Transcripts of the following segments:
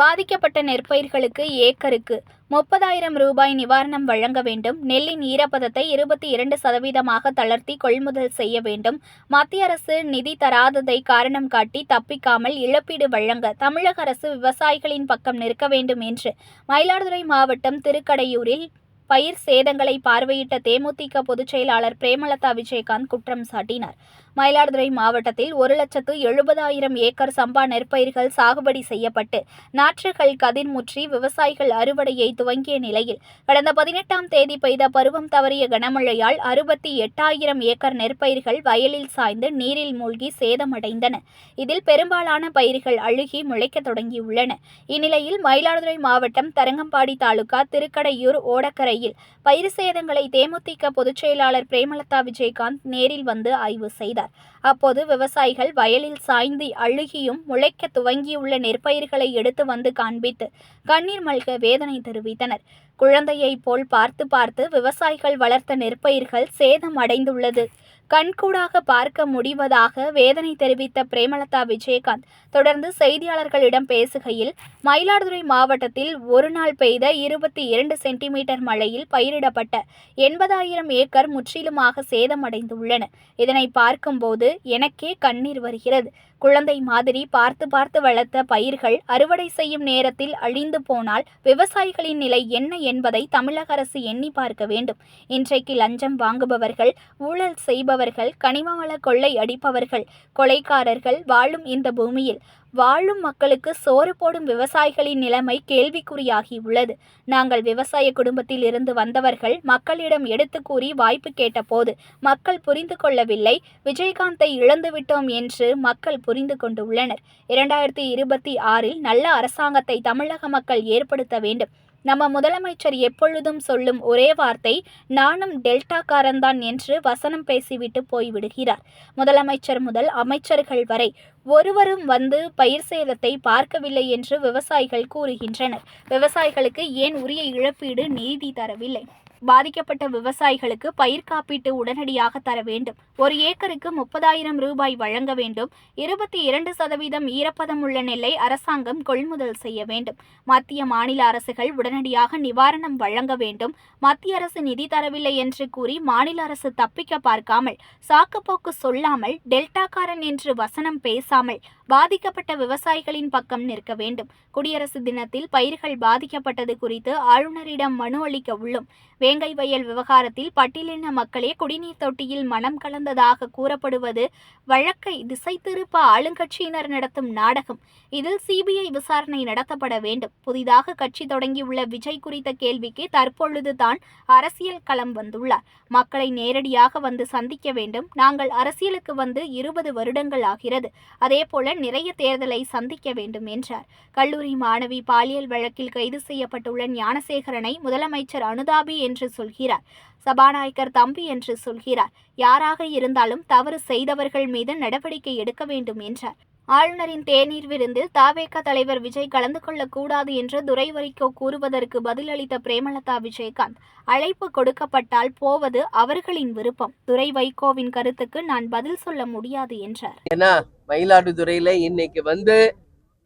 பாதிக்கப்பட்ட நெற்பயிர்களுக்கு ஏக்கருக்கு முப்பதாயிரம் ரூபாய் நிவாரணம் வழங்க வேண்டும். நெல்லின் ஈரப்பதத்தை இருபத்தி இரண்டு சதவீதமாக தளர்த்தி கொள்முதல் செய்ய வேண்டும். மத்திய அரசு நிதி தராததை காரணம் காட்டி தப்பிக்காமல் இழப்பீடு வழங்க தமிழக அரசு விவசாயிகளின் பக்கம் நிற்க வேண்டும் என்று மயிலாடுதுறை மாவட்டம் திருக்கடையூரில் பயிர் சேதங்களை பார்வையிட்ட தேமுதிக பொதுச் செயலாளர் பிரேமலதா விஜயகாந்த் குற்றம் சாட்டினார். மயிலாடுதுறை மாவட்டத்தில் ஒரு லட்சத்து எழுபதாயிரம் ஏக்கர் சம்பா நெற்பயிர்கள் சாகுபடி செய்யப்பட்டு நாற்றுகள் கதிர்முற்றி விவசாயிகள் அறுவடையை துவங்கிய நிலையில் கடந்த பதினெட்டாம் தேதி பெய்த பருவம் தவறிய கனமழையால் அறுபத்தி எட்டாயிரம் ஏக்கர் நெற்பயிர்கள் வயலில் சாய்ந்து நீரில் மூழ்கி சேதமடைந்தன. இதில் பெரும்பாலான பயிர்கள் அழுகி முளைக்கத் தொடங்கியுள்ளன. இந்நிலையில் மயிலாடுதுறை மாவட்டம் தரங்கம்பாடி தாலுகா திருக்கடையூர் ஓடக்கரையில் பயிர் சேதங்களை தேமுதிக பொதுச் செயலாளர் பிரேமலதா விஜயகாந்த் நேரில் வந்து ஆய்வு செய்தார். அப்போது விவசாயிகள் வயலில் சாய்ந்து அழுகியும் முளைக்க துவங்கியுள்ள நெற்பயிர்களை எடுத்து வந்து காண்பித்து கண்ணீர் மல்க வேதனை தெரிவித்தனர். குழந்தையைப் போல் பார்த்து பார்த்து விவசாயிகள் வளர்த்த நெற்பயிர்கள் சேதம் அடைந்துள்ளது. கண்கூடாக பார்க்க முடிவதாக வேதனை தெரிவித்த பிரேமலதா விஜயகாந்த் தொடர்ந்து செய்தியாளர்களிடம் பேசுகையில் மயிலாடுதுறை மாவட்டத்தில் ஒரு நாள் பெய்த இருபத்தி இரண்டு சென்டிமீட்டர் மழையில் பயிரிடப்பட்ட எண்பதாயிரம் ஏக்கர் முற்றிலுமாக சேதமடைந்துள்ளன. இதனை பார்க்கும்போது எனக்கே கண்ணீர் வருகிறது. குழந்தை மாதிரி பார்த்து பார்த்து வளர்த்த பயிர்கள் அறுவடை செய்யும் நேரத்தில் அழிந்து போனால் விவசாயிகளின் நிலை என்ன என்பதை தமிழக அரசு எண்ணி பார்க்க வேண்டும். இன்றைக்கு லஞ்சம் வாங்குபவர்கள் ஊழல் செய்பவர்கள் கனிமவள கொள்ளை அடிப்பவர்கள் கொலைக்காரர்கள் வாழும் இந்த பூமியில். வாழும் மக்களுக்கு சோறு போடும் விவசாயிகளின் நிலைமை கேள்விக்குறியாகி உள்ளது. நாங்கள் விவசாய குடும்பத்தில் இருந்து வந்தவர்கள் மக்களிடம் எடுத்து கூறி வாய்ப்பு கேட்டபோது மக்கள் புரிந்து கொள்ளவில்லை. விஜயகாந்தை இழந்துவிட்டோம் என்று மக்கள் புரிந்து கொண்டுள்ளனர். இரண்டாயிரத்தி இருபத்தி ஆறில் நல்ல அரசாங்கத்தை தமிழக மக்கள் ஏற்படுத்த வேண்டும். நம்ம முதலமைச்சர் எப்பொழுதும் சொல்லும் ஒரே வார்த்தை நானும் டெல்டாக்காரன்தான் என்று வசனம் பேசிவிட்டு போய்விடுகிறார். முதலமைச்சர் முதல் அமைச்சர்கள் வரை ஒருவரும் வந்து பயிர் சேதத்தை பார்க்கவில்லை என்று விவசாயிகள் கூறுகின்றனர். விவசாயிகளுக்கு ஏன் உரிய இழப்பீடு நீதி தரவில்லை? பாதிக்கப்பட்ட விவசாயிகளுக்கு பயிர் காப்பீட்டு உடனடியாக தர வேண்டும். ஒரு ஏக்கருக்கு முப்பதாயிரம் ரூபாய் வழங்க வேண்டும். இருபத்தி இரண்டு சதவீதம் ஈரப்பதம் உள்ள நெல்லை அரசாங்கம் கொள்முதல் செய்ய வேண்டும். மத்திய மாநில அரசுகள் உடனடியாக நிவாரணம் வழங்க வேண்டும். மத்திய அரசு நிதி தரவில்லை என்று கூறி மாநில அரசு தப்பிக்க பார்க்காமல் சாக்குப்போக்கு சொல்லாமல் டெல்டாக்காரன் என்று வசனம் பேசாமல் பாதிக்கப்பட்ட விவசாயிகளின் பக்கம் நிற்க வேண்டும். குடியரசு தினத்தில் பயிர்கள் பாதிக்கப்பட்டது குறித்து ஆளுநரிடம் மனு அளிக்க உள்ளோம். வேங்கை வயல் விவகாரத்தில் பட்டியலின மக்களே குடிநீர் தொட்டியில் மனம் கலந்ததாக கூறப்படுவது வழக்கை திசை திருப்ப ஆளுங்கட்சியினர் நடத்தும் நாடகம். இதில் சிபிஐ விசாரணை நடத்தப்பட வேண்டும். புதிதாக கட்சி தொடங்கியுள்ள விஜய் குறித்த கேள்விக்கு தற்பொழுது தான் அரசியல் களம் வந்துள்ளார். மக்களை நேரடியாக வந்து சந்திக்க வேண்டும். நாங்கள் அரசியலுக்கு வந்து இருபது வருடங்கள் ஆகிறது. அதேபோல நிறைய தேர்தலை சந்திக்க வேண்டும் என்றார். கல்லூரி மாணவி பாலியல் வழக்கில் கைது செய்யப்பட்டுள்ள ஞானசேகரனை முதலமைச்சர் அனுதாபி என்று என்று சொல்கிறார். சபாநாயகர் தம்பி என்று சொல்கிறார். யாராக இருந்தாலும் தவறு செய்தவர்கள் மீது நடவடிக்கை எடுக்க வேண்டும் என்றார். ஆளுநரின் தேநீர் விருந்தில் தாவேக தலைவர் விஜய் கலந்து கொள்ளக்கூடாது என்று துரைவரிக்கோ கூறுவதற்கு பதிலளித்த பிரேமலதா விஜயகாந்த் அழைப்பு கொடுக்கப்பட்டால் போவது அவர்களின் விருப்பம். துரை வைகோவின் கருத்துக்கு நான் பதில் சொல்ல முடியாது என்றார். ஏன்னா மயிலாடுதுறையில இன்னைக்கு வந்து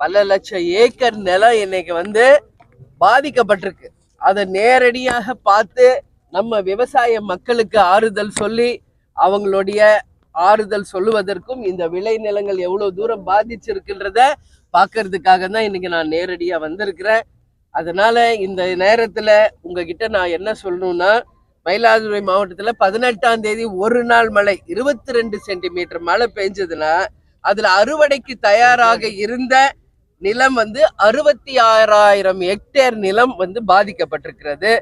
பல லட்சம் ஏக்கர் நிலம் இன்னைக்கு வந்து பாதிக்கப்பட்டிருக்கு. அதை நேரடியாக பார்த்து நம்ம விவசாய மக்களுக்கு ஆறுதல் சொல்லி அவங்களுடைய ஆறுதல் சொல்லுவதற்கும் இந்த விளை நிலங்கள் எவ்வளவு தூரம் பாதிச்சிருக்குன்றத பார்க்கறதுக்காக தான் இன்னைக்கு நான் நேரடியாக வந்திருக்கிறேன். அதனால இந்த நேரத்தில் உங்ககிட்ட நான் என்ன சொல்லணும்னா மயிலாடுதுறை மாவட்டத்தில் பதினெட்டாம் தேதி ஒரு நாள் மழை இருபத்தி ரெண்டு சென்டிமீட்டர் மழை பெஞ்சதுன்னா அதில் அறுவடைக்கு தயாராக இருந்த நிலம் வந்து அறுபத்தி ஆறாயிரம் ஹெக்டேர் நிலம் வந்து பாதிக்கப்பட்டிருக்கிறது.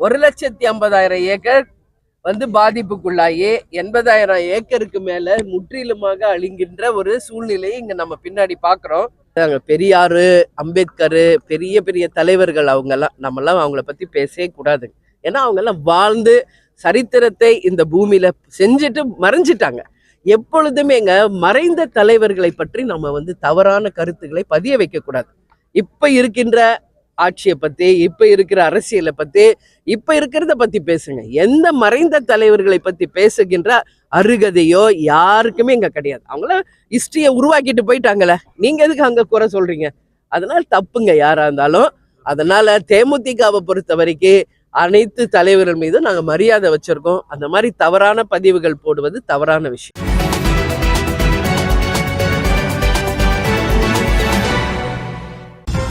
ஒரு லட்சத்தி ஐம்பதாயிரம் ஏக்கர் வந்து பாதிப்புக்குள்ளாகி எண்பதாயிரம் ஏக்கருக்கு மேல முற்றிலுமாக அழிங்கின்ற ஒரு சூழ்நிலையை இங்க நம்ம பின்னாடி பாக்குறோம். பெரியாரு அம்பேத்கர் பெரிய பெரிய தலைவர்கள் அவங்கெல்லாம் நம்மெல்லாம் அவங்கள பத்தி பேசவே கூடாது. ஏன்னா அவங்க எல்லாம் வாழ்ந்து சரித்திரத்தை இந்த பூமியில செஞ்சுட்டு மறைஞ்சிட்டாங்க. எப்பொழுதுமேங்க மறைந்த தலைவர்களை பற்றி நம்ம வந்து தவறான கருத்துக்களை பதிய வைக்கக்கூடாது. இப்போ இப்ப இருக்கின்ற ஆட்சியை பத்தி இப்ப இருக்கிற அரசியலை பத்தி இப்ப இருக்கிறத பத்தி பேசுங்க. எந்த மறைந்த தலைவர்களை பத்தி பேசுகின்ற அருகதையோ யாருக்குமே இங்க கிடையாது. அவங்கள ஹிஸ்டரியை உருவாக்கிட்டு போயிட்டாங்களே. நீங்க எதுக்கு அங்க குறை சொல்றீங்க? அதனால தப்புங்க யாரா இருந்தாலும். அதனால தேமுதிகவை பொறுத்த வரைக்கும் அனைத்து தலைவர்கள் மீதும் நாங்கள் மரியாதை வச்சிருக்கோம். அந்த மாதிரி தவறான பதிவுகள் போடுவது தவறான விஷயம்.